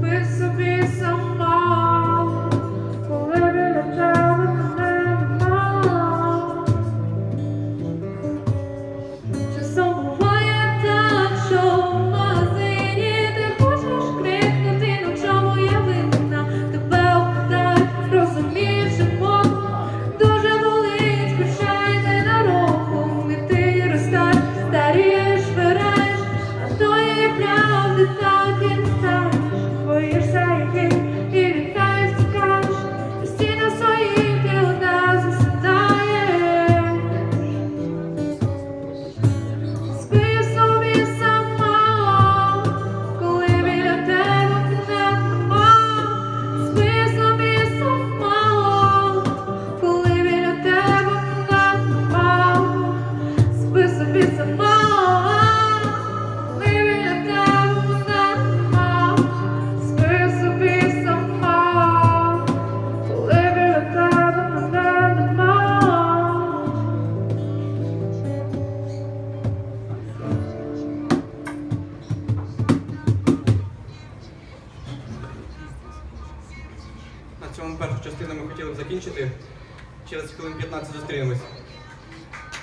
Besa, besa, um першу частину ми хотіли закінчити. Через хвилин 15 зустрінемось.